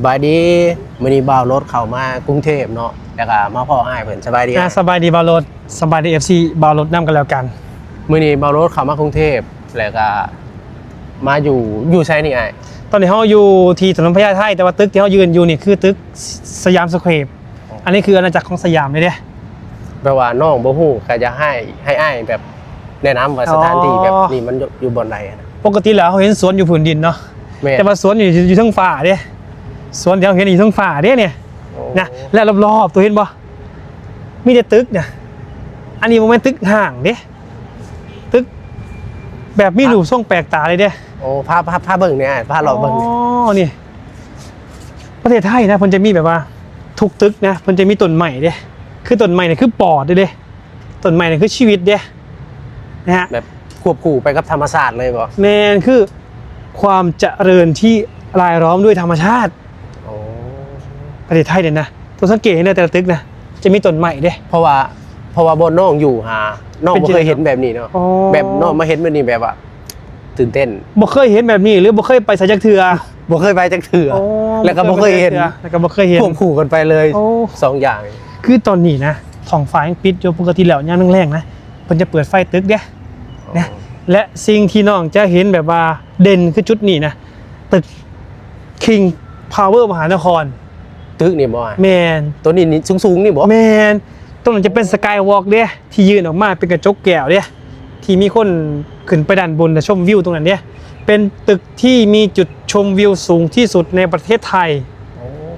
สบายดีมื้อนี้บ่าวรถเข้ามากรุงเทพเนาะแล้วก็มาพ่ออ้ายเพิ่นสบายดีอะสบายดีบาวรถสบายดีเอฟซีบาวรถนํกันแล้วกันมื้อนี้บ่าวรถเข้ามากรุงเทพแล้วก็มาอยู่อยู่ไสนี่อ้ายตอนนี้เขาอยู่ที่ถนนพญาไทแต่ว่าตึกที่เขายืนอยู่นี่คือตึกสยามสแควร์อันนี้คืออาณาจักรของสยามเลยเด้แปลว่าน้องบ่ฮู้ก็จะให้ให้อ้ายแบบแนะนำว่าสถานที่อ๋อแบบนี้มันอยู่อยู่บนใดนะปกติแล้วเขาเห็นสวนอยู่ผืนดินเนาะแม่แต่ว่าสวนอยู่อยู่ทั้งฝ่าเด้ สวนที่เขาเห็นอยู่ทั้งฝ่าเด้เนี่ยโอ้นะและรอบๆตัวเห็นบ่มีแต่ตึกเนี่ยอันนี้มันเป็นตึกห่างเด้ตึก แบบมีรูปทรงแปลกตาเลยเด้โอ้พาพาพาเบิ่งเนี่ยอ้ายพาเราเบิ่งอ๋อนี่ประเทศไทยนะเพิ่นจะมีแบบว่า ทุกตึกนะเพิ่นจะมีต้นใหม่เด้คือต้นใหม่เนี่ยคือปอดเด้เด้ต้นใหม่เนี่ยคือชีวิตเด้นะฮะแบบควบคู่ไปกับธรรมศาสตร์เลยบ่แมนคือความเจริญที่รายล้อมด้วยธรรมชาติโอ้ ประเทศไทยเนี่ยนะตัวสังเกตเห็นในแต่ละตึกนะจะมีต้นใหม่เด้ เพราะว่าเพราะว่าบนน้องอยู่หาน้องเป็นบ่จริงเคยเห็นแบบนี้เนาะอ๋อ แบบน้องมาเห็นแบบนี้แบบว่า ตื่นเต้นบ่เคยเห็นแบบนี้หรือบ่เคยไปสักจักเทือบ่เคยไปจักเถื่อโอ้แล้วก็บ่เคยเห็นแล้วก็บ่เคยเห็น ควบคู่กันไปเลยโอ้ สองอย่าง คือตอนนี้นะท้องฟ้ายังปิดอยู่ปกติแล้วยามแรงๆนะเพิ่นจะเปิดไฟตึกเด้ นะ และสิ่งที่น้องจะเห็นแบบว่าเด่นคือจุดนี้นะตึก King Power มหานคร ตึกนี่บ่แมนตัวนี้นี่สูงๆนี่บ่แมนตรงนั้นจะเป็นสกายวอล์กเด้ที่ยืนออกมาเป็นกระจกแก้วเด้ที่มีคนขึ้นไปด้านบนแต่ชมวิวตรงนั้นเด้เป็นตึกที่มีจุดชมวิวสูงที่สุดในประเทศไทย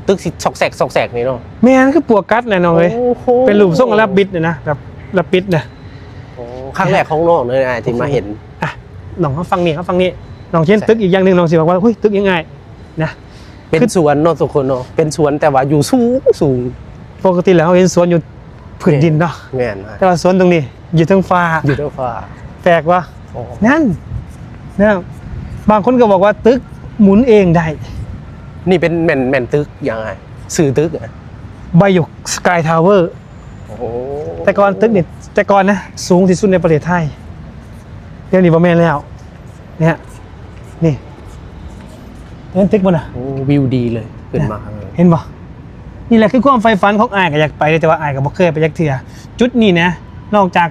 ตึกสิซอกแซกซอกแซกนี่เนาะแมนคือปัวกัดแน่นอนเลยโอ้โหเป็นรูปทรงรับบิดเนี่ยนะแบบรับบิดนะโอ้ครั้งแรกของน้องเลยนะที่มาเห็นอะน้องเขาฟังนี่เขาฟังนี่น้องเช่นตึกอีกอย่างหนึ่งน้องสิบอกว่าเฮ้ยตึกยังไงนะ เป็นสวนเนาะทุกคนเนาะเป็นสวนแต่ว่าอยู่สูงสูงปกติแล้วเขาเห็นสวนอยู่ผืนดินเนาะแม่นนะแต่ว่าสวนตรงนี้อยู่ทั้งฟ้าอยู่เท่าฟ้าแปลกวะโอ้นั่นนะบางคนก็บอกว่าตึกหมุนเองได้ นี่เป็นแม่นแม่นตึกยังไงสื่อตึกอะใบหยกสกายทาวเวอร์โอ้โหแต่ก่อนตึกนี่แต่ก่อนนะสูงที่สุดในประเทศไทยเดี๋ยวนี้บ่แม่นแล้วเนี่ยนี่ เห็นตึกบ่น่ะโอ้วิวดีเลยขึ้นมาเลยเห็นบ่นี่แหละคือความไฟฝันของอายก็อยากไปเลยแต่ว่าอายก็บ่เคยไปยักเทื่อจุดนี้นะนอกจาก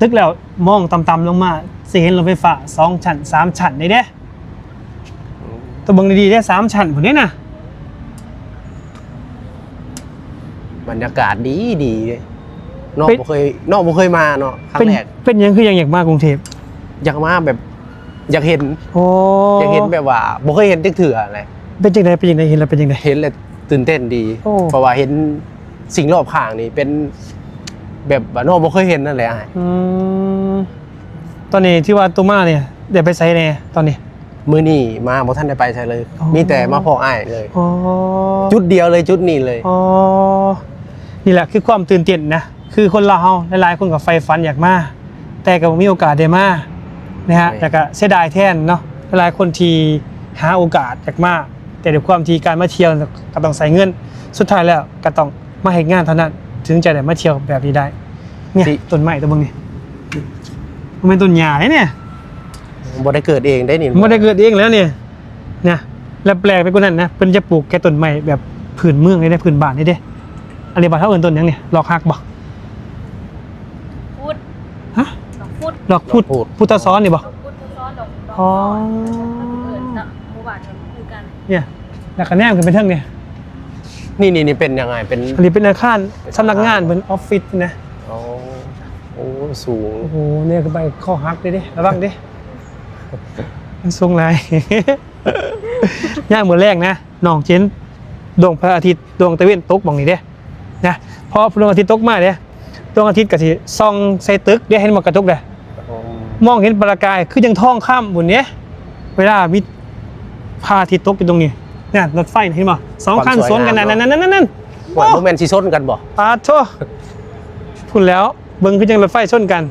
ตึกแล้วมองต่ำๆลงมาสิเห็นรถไฟฟ้าสองชั้นสามชั้นได้เด้ตัวเบิ่งดีๆได้สามชั้นพุ่นเด้น่ะบรรยากาศดีดีเลยน้องบ่เคยน้องบ่เคยมาเนาะครั้เป็นงแรกเป็นหยังคือยังอยากมากรุงเทพอยากมาแบบ อยากเห็นโอ้อยากเห็นแบบว่าบ่เคยเห็นตึกเถื่ออะไรเป็นจังไดเป็นจังไดเห็นแล้วเป็นจังได เห็นแล้วตื่นเต้นดี โอ้ เพราะว่าเห็นสิ่งรอบข้างนี่เป็นแบบว่าน้องบ่เคยเห็นนั่นแหละอ้ายอืมตอนนี้ที่ว่าตุมาเนี่ยเดี๋ยวไปไสแน่ตอนนี้ มื้อนี้มาบ่ทันได้ไปใช่เลย อ๋อ มีแต่มาพออ้ายเลย อ๋อจุดเดียวเลยจุดนี้เลย อ๋อนี่แหละคือความตื่นเต้นนะคือคนเราหลายๆคนกับไฟฟันอยากมา แต่ก็บ่มีโอกาสได้มา นะฮะใช่แต่ก็เสียดายแทนเนาะหลายคนที่หาโอกาสอยากมาแต่ด้วยความที่การมาเที่ยวก็ต้องใส่เงิน สุดท้ายแล้วก็ต้องมาเห็นงานเท่านั้น ถึงจะได้มาเที่ยวแบบนี้ได้เนี่ยต้นไม้ตัวเบางนี่มันเป็นต้นหญ้าเลยเนี่ยบ่ได้เกิดเองได้นี่มันได้เกิดเองแล้วเนี่ยนะแล้วแปลกไปกว่านั้นนะเพิ่นจะปลูกแค่ต้นไม้แบบผืนเมืองเลยได้ผืนบ้านนี่เด้อันนี้บ้านเท่าเอินต้นหยังเนี่ยหลอกหักบ่ พูด ฮะ ดอกพูดหลอกพูดพุทธซ้อนนี่บ่ดอกพูดซ้อนดอกดอกอ๋อเอิญนะหมู่บ้านกันคือกันเนี่ยแล้วก็แนมขึ้นไปเทิงเนี่ยนี่นี่นี่เป็นยังไงเป็นอันนี้เป็นอาคารสำนักงานเป็นออฟฟิศนะโอ้โอ้สูงโอ้โหเนี่ยขึ้นไปข้อหักเลยดิระวังดิมันทรงไรย่างมือแรกนะน้องเจนดวงพระอาทิตย์ดวงตะเวนตกบองนี่เด้นะพอดวงอาทิตย์ตกมาเด้ดวงอาทิตย์ก็สิส่องใส่ตึกเด้เห็นหมดกระตุกเด้ มองเห็นประกายคือยังท้องข้ามบนเนี้ยเวลามีพระอาทิตย์ตกอยู่ตรงนี้เนี่ยรถไฟน่ะเห็นบ่สองคันสวนกันนั่นนั่นนั่นนั่นนั่นหวานโมเมนต์ซีซนกันบ่ปาโทพูดแล้วเบิ้งคือยังรถไฟชนกัน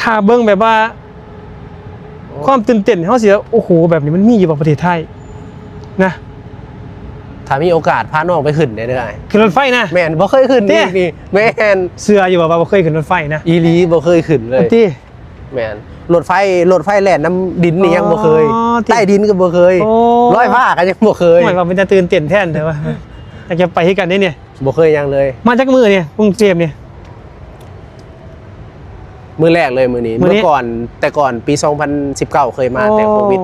ถ้าเบิ้งแบบว่า ความตื่นเต้นเขาเสียโอ้โหแบบนี้มันมีอยู่ในประเทศไทยนะถ้ามีโอกาสพาน้องไปขึ้นได้ได้ขึ้นรถไฟนะแม่นบ่เคยขึ้นเนี่นี่ยนี่แม่นเสืออยู่ว่าบ่เคยขึ้นรถไฟนะอีหลีบ่เคยขึ้นเลยที่ แม่นรถไฟรถไฟแล่นน้ำดินนี่ยังบ่เคย อ๋อที่ใต้ดินก็บ่เคย โอ้ ร้อยผ้าก็ยังบ่เคยหมายความมันจะตื่นเต้นแทนเถอะว่าอยากจะไปที่กันได้เนี่ย บ่เคยยังเลย มาจากมือเนี่ยกรุงเทพเนี่ย มือแรกเลยมือนี้มื้อนี้ เมื่อก่อนแต่ก่อนปี 2019 เคยมาแต่โควิด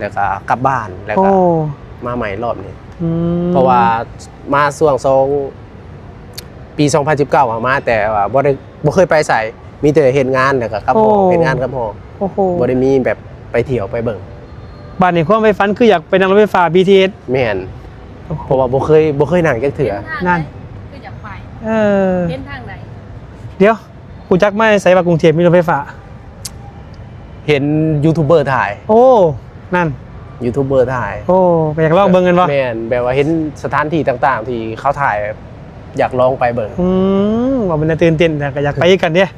แล้วก็กลับบ้านแล้วโอ้ก็มาใหม่รอบนี้ อืมเพราะว่ามาส่วงสองปี 2019อะมาแต่ว่าบ่ได้บ่เคยไปใส่ มีแต่เห็นงานแล้วก็กับหอเห็นงานกับหอโอ้โหบ่ได้มีแบบไปเที่ยวไปเบิ่งบ้านในความไปฝันคืออยากไปนั่งรถไฟฟ้า BTS แม่นเพราะว่าบ่เคยบ่เคยนั่งจักเถื่อเห็นทางนั่นไหคืออยากไปเออเห็นทางไหนเดี๋ยวกูจักไม่ใส่ว่ากรุงเทพมีรถไฟฟ้า เห็นยูทูบเบอร์ถ่ายโอ้ นั่น ยูทูบเบอร์ถ่ายโอ้ไปอยากลองเบิ่งกันวะแม่นแบบว่าเห็นสถานที่ต่าง ๆ ที่เขาถ่าย อยากลองไปเบิ่งอืมว่ามันจะตื่นเต้นแต่ก็อยากไปกันเนี่ย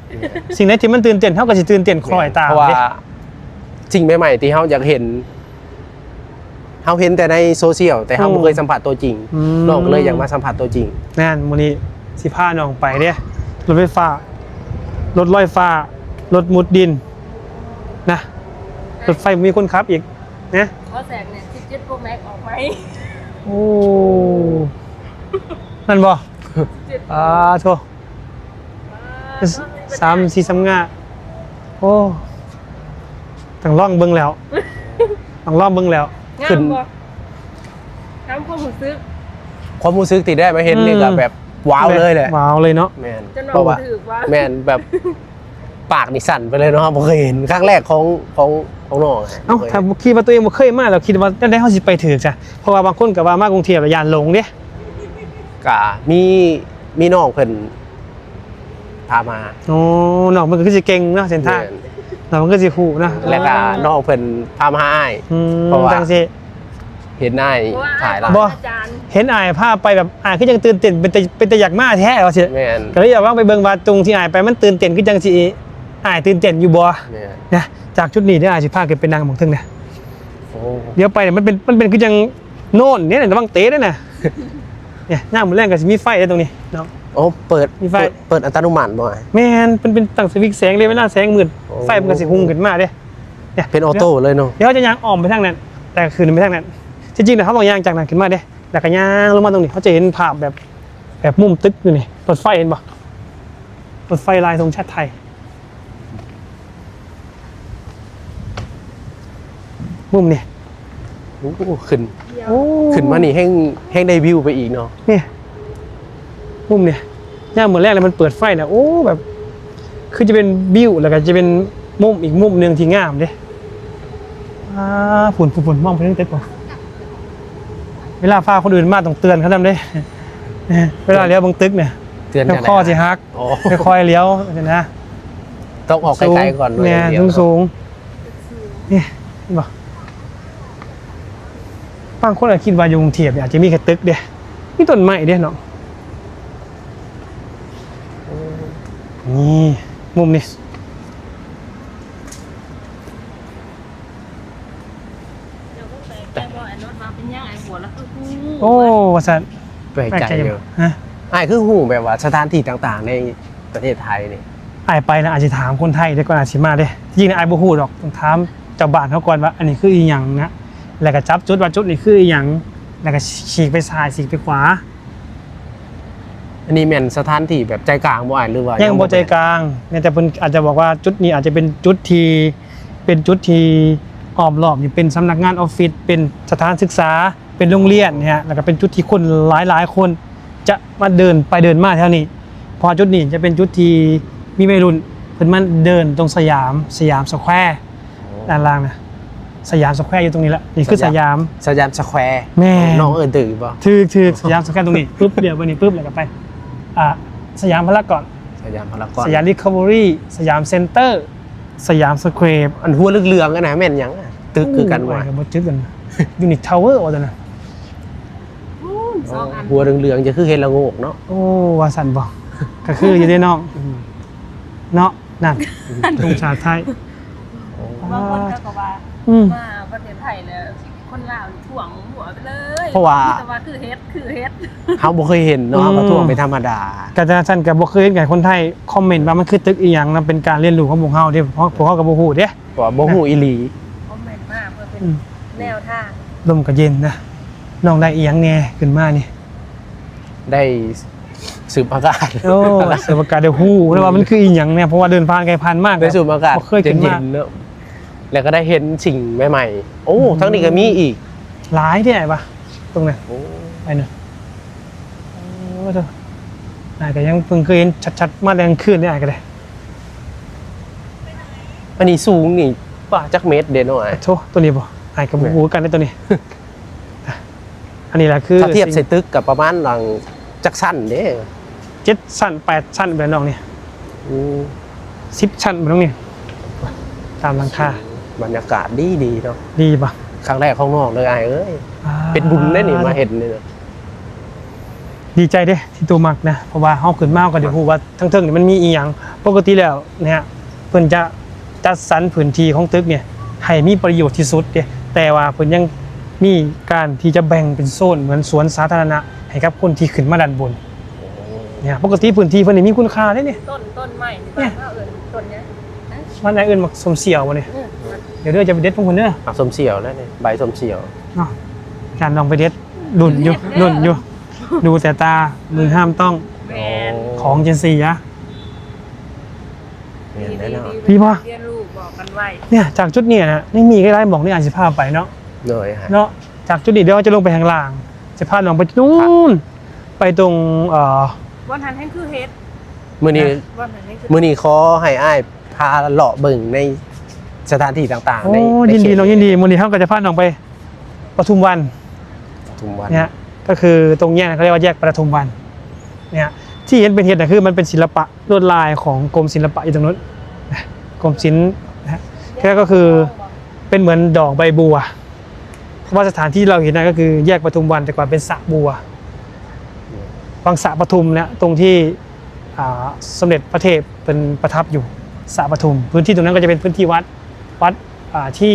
สิ่งไหนที่มันตื่นเต้นเท่ากับสิตื่นเต้นคล้อยตามเพราะว่าเด้สิ่งใหม่ๆที่เฮาอยากเห็นเฮาเห็นแต่ในโซเชียลแต่เฮาบ่เคยสัมผัสตัวจริงอืมน้องก็เลยอยากมาสัมผัสตัวจริงนั่นมื้อนี้สิพาน้องไปเด้รถไฟฟ้ารถลอยฟ้ารถมุดดินนะรถไฟมีคนขับอีกนะเพราะแสงเนี่ย17 Pro Max ออกไหมโอ้นั่นบ่17 อ่าโทสามสี่สามงาโอ้ต้องล่องเบิ่งแล้วต้องล่องเบิ่งแล้วงาขึ้มนบ่งามความรู้สึกความรู้สึกที่ได้มาเห็นนี่ก็อืมแบบว้าวเลยแหละว้าวเลยเนาะแม่นจนเพราะว่าว่าถือว่าแม่นแบบปากนี่สั่นไปเลยเนาะบ่เคยเห็นครั้งแรกของของของน้องะเอ้าบ่คยถ้าคิดว่าตัวเองบ่เคยมาแล้วคิดว่าจะได้เฮาสิไปถึกจ้ะเพราะว่าบางคนก็ว่ามากรุงเทพแล้วยานหลงเด้ ก็มีมีน้องเพิ่นพามาโอ้น้องมันก็คือสิเก่งเนาะเส้นทางแม่นน้องมันก็สิฮู้เนาะแล้วก็น้องเพิ่นพามาให้อ้ายอืมเพราะว่าจังซี่เห็นอ้ายเพราะว่าถ่ายอ่แล้วบ่อาจารย์เห็นอายพาไปแบบอายคือยังตื่นเต้นเป็นแต่เป็นแต่อยากมาแท้ว่าสิแม่นก็เลยอยากลองไปเบิ่งว่าตรงที่อายไปมันตื่นเต้นคือจังสิอายตื่นเต้นอยู่บ่แม่นนะจากจุดนี้เดี๋ยวอายสิพาขึ้นไปนั่งหมองถึงนะโอ้เดี๋ยวไปเนี่ยมันเป็นมันเป็นคือจังโน่นเนี่ยระวังเตะด้วยนะ เนี่ยย่างมือแรงก็สิมีไฟได้ตรงนี้เนาะ โอ้เปิดมีไฟ เปิดเปิดอัตโนมัติบ่อ้ายแม่นเป็นเป็นตั้งสวิตช์แสงเลยเวลาแสงมืดโอ้ไฟมันก็สิหุ่งขึ้นมาเด้เนี่ยเป็นออโต้เลยเนาะเดี๋ยวจะย่างอ้อมไปทางนั้น แต่คืนไปทางนั้นจริงๆนะเขาต้องย่างจากนั้นขึ้นมาเด้แล้วก็ย่างลงมาตรงนี้เขาจะเห็นภาพแบบแบบมุมตึกอยู่นี่รถไฟเห็นปะรถไฟลายธงชาติไทยมุมนี่ โอ้ขึ้นเดียวโอ้ขึ้นมานี่แห้งแห้งได้วิวไปอีกเนาะเนี่ยมุมเนี่ยย่างเหมือนแรกเลยมันเปิดไฟนะโอ้แบบ คือจะเป็นบิวแล้วก็จะเป็นมุมอีกมุมหนึ่งที่งามเด้อ่าฝุ่นฝุ่นฝุ่นมองไปเรื่องเต็ดป่ะเวลาฟ้าคนอื่นมาต้องเตือนเขาทำได้เวลาเลี้ยวบางตึกเนี่ยเตือนแล้วกันข้อสิฮักโอ้ค่อยๆเลี้ยวนะต้องออกไกลๆก่อนเนี่ยดี๋สูวงสูงเนี่ยเห็นป่ะ บางคนอาจคิดว่าอยู่กรุงเทพเนี่ยอาจจะมีแค่ตึกเด้มีต้นไม้เด้เนาะนี่มุมนี้เดี๋ยวก็แปลกใจว่าไอ้รถมาเป็นยังไงหัวแล้วคือฮู้โอ้วาสันแปลกใจออยู่ฮะอ้ายคือหูแบบว่าสถานที่ต่างๆ ในประเทศไทยนี่อายไปนะอาจจะถามคนไทยได้ก่อนอาจสิมาเด้จริงๆนะอายบ่ฮู้ดอกต้องถามเจ้าบ้านเขาก่อนว่า อันนี้คืออีหยังนะ แล้วก็จับจุดว่าจุดนี้คืออีหยังแล้วก็ฉีกไปซ้ายฉีกไปขวาอันนี้แม่นสถานที่แบบใจกลางบ่อ้ายหรือว่ายัยังบ่ใจกลางเนี่ยแต่เพิ่นอาจจะบอกว่าจุดนี้อาจจะเป็นจุดที่เป็นจุดที่อ้อมรอบอยู่เป็นสำนักงานออฟฟิศเป็นสถานศึกษาเป็นโรงเรียนเนี่ยแล้วก็เป็นจุดที่คนหลายๆคน จะมาเดินไปเดินมาแถวนี้ พอจุดนี้จะเป็นจุดที่มีวัยรุ่นเพิ่นมาเดินตรงสยามสยามสแควร์ด้านล่างนะ สยามสแควร์อยู่ตรงนี้ละนี่คือสยาม สยามสแควร์แม่ น้องเอิ้นตื่นบ่ถือถือสยามสแควร์ตรงนี้ปุ๊บเดี๋ยววันนี้ปุ๊บแล้วก็ไปอ่าสยามพารากอนสยามพารากอนสยามรีคา v บรีสยามเซ็นเตอร์ สยามสแควร์อันหัวเหลืองๆกันนะแม่นหยังอะตึกคือกันว่ะว่ะกับบจึกกันยูนิตทาวเวอร์ว่าแต่นะฮู้สองอันหัวเหลืองๆจะคือเห็ดละโงกเนาะโอ้วาสันบอกก็คืออยู่ได้น้องเนาะนั่นตรงชาติไทยบางคนก็บอกว่า อืมมาประเทศไทยแล้วสิคนลาวนี่ถ่วงหัวไปเลยเพราะว่า แต่ว่าคือเฮ็ดคือเฮ็ดเฮาบ่เคยเห็นเนาะอืมเฮาก็ท่วงเป็นธรรมดา กาจะท่านกับบ่เคยเห็นไงคนไทยคอมเมนต์ว่ามันคือตึกอีหยังนะเป็นการเรียนรู้ของพวกเฮาเด้เพราะพวกเฮากับบ่ฮู้เด้ เพราะว่าบ่ฮู้อีหลี คอมเมนต์มากเพื่อเป็นอืม แนวทางลมก็เย็นนะน้องได้อีหยังแน่ขึ้นมานี่ได้สืบอากาศ โอ้เสือประกาศได้ฮู้แล้วว่ามันคืออีหยังเนี่ยเพราะว่าเดินผ่านไกลผ่านมาก ได้สูบอากาศบ่เคยขึ้นเย็มานๆเนอะ แล้วก็ได้เห็นสิ่งใหม่ๆโอ้ทั้งนี้ก็มีอีกหลายที่ไหนปะตรงไหนโอ้ไปเนอะโอ้เจ้าไหนก็ยังเพิ่งเคยเห็นชัดๆ มาแรงขึ้นได้ก็ได้อันนี้สูงนี่ป่าจักเมตรเด่นหน่อยโทตัวนี้บ่ไอ้กับหูกันได้ตัวนี้อะอันนี้แหละคือถ้าเทียบใส่ตึกกับประมาณหลังจักสั้นเด้เจ็ดชั้นแปดชั้นแบบน้องเนี่ยอืมสิบชั้นแบบน้องเนี่ยตามหลังคา บรรยากาศดีดีๆเนาะดีปะครั้งแรกข้างนอกเลยไอ้เอ้ยอ่าเป็นบุญได้นี่มาเห็นเนี่ยดีใจเด้ที่ตัวมักนะเพราะว่าเฮาขึ้นมาก็เดี๋ยวพูดว่าทั้งเทิงนี่มันมีอีหยังปกติแล้วเนี่ยเพิ่นจะจัดสรรพื้นที่ของตึกเนี่ยให้มีประโยชน์ที่สุดเด้แต่ว่าเพิ่นยังมีการที่จะแบ่งเป็นโซนเหมือนสวนสาธารณะให้กับคนที่ขึ้นมาด้านบนเนี่ยปกติพื้นที่เพิ่นนี่มีคุณค่าเด้เนี่ยต้นต้นใหม่นี่เนี่ยบ้านเขาเอิ้นต้นเนี้ยนะ มันไหนเอื่นมักสมเสี่ยวบ่เนี่ยอืมมันเดี๋ยวเด้อจะไปเด็ดพวกคุณเด้อผักสมเสี่ยวแล้วเนี่ยใบสมเสี่ยว เนาะการลองไปเด็ดดุนอยู่ดุนอยู่ ดูแต่ตามือห้ามต้องแม่นของเจนซีอะเห็นแน่นอนพี่พ่อเรียนรู้บอกกันไว้เนี่ยจากจุดเนี่ยนะนี่มีใกล้ๆบอกนี่อาจจะพาไปเนาะเลยฮะ เนาะจากจุดนี้เดี๋ยวเราจะลงไปข้างล่างจะพาลงไปนู่นไปตรงเอ่อ วันทันแห่งคือเฮ็ดมื้อนี้วันทันแห่งคือมื้อนี้ขอให้อ้าย พาเลาะเบิ่งในสถานที่ต่างๆ โอ้ในในยินดีเขตน้องยินดีมูลนิธิเขาก็จะพาน้องไปปทุมวันทุมวันเนี่ยก็คือตรงแยกเขาเรียกว่าแยกปทุมวันเนี่ยที่เห็นเป็นเห็ดนะคือมันเป็นศิลปะลวดลายของกรมศิลปะอยู่ตรงนู้นนะกรมศิลป์นะฮะแค่ก็คือเป็นเหมือนดอกใบบัว เพราะว่าสถานที่เราเห็นนะก็คือแยกปทุมวันแต่ก่อนเป็นสระบัววังสระปทุมเนี่ยตรงที่อ่าสมเด็จพระเทพเป็นประทับอยู่ สระปทุม พื้นที่ตรงนั้นก็จะเป็นพื้นที่วัดวัดอ่าที่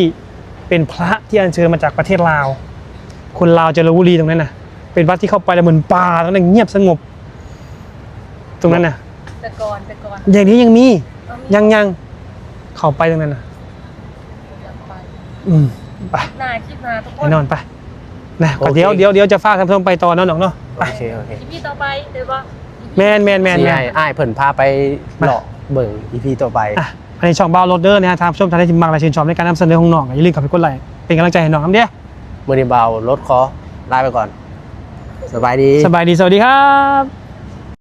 เป็นพระที่อัญเชิญมาจากประเทศลาว คนลาวจะรู้รีตรงนั้นน่ะเป็นวัดที่เข้าไปแล้วเหมือนป่าตรงนั้นเงียบสงบ ตรงนั้นน่ะแต่ก่อนแต่ก่อนอย่างนี้ยังมีเอามียังยังเข้าไปตรงนั้นน่ะไปอืมไปหน้าคลิปหน้าทุกคไปนนอนไปนะก็เดี๋ยวเดี๋ยวเดี๋ยวจะฟากท่านผู้ชมไปต่อเนาะน้องเนาะโอไปเคโอเคคลิปนี้ต่อไปเดี๋ยวว่าแมนแมนแมนสิแมนให้อ้ายเพิ่นพาไปเลาะ เบิ่ง EP ต่อไปอะอันนี้ช่องบ้าโรดเดอร์นะฮะทางผู้ชมท่านใดที่มักและชื่นชอบในการนำเสนอของน้องก็อย่าลืมเข้าไปกดไลค์เป็นกำลังใจให้น้องน้ำเด้อมื่อนี้เบารถขอลาไปก่อน สบายดี สบายดีสวัสดีครับ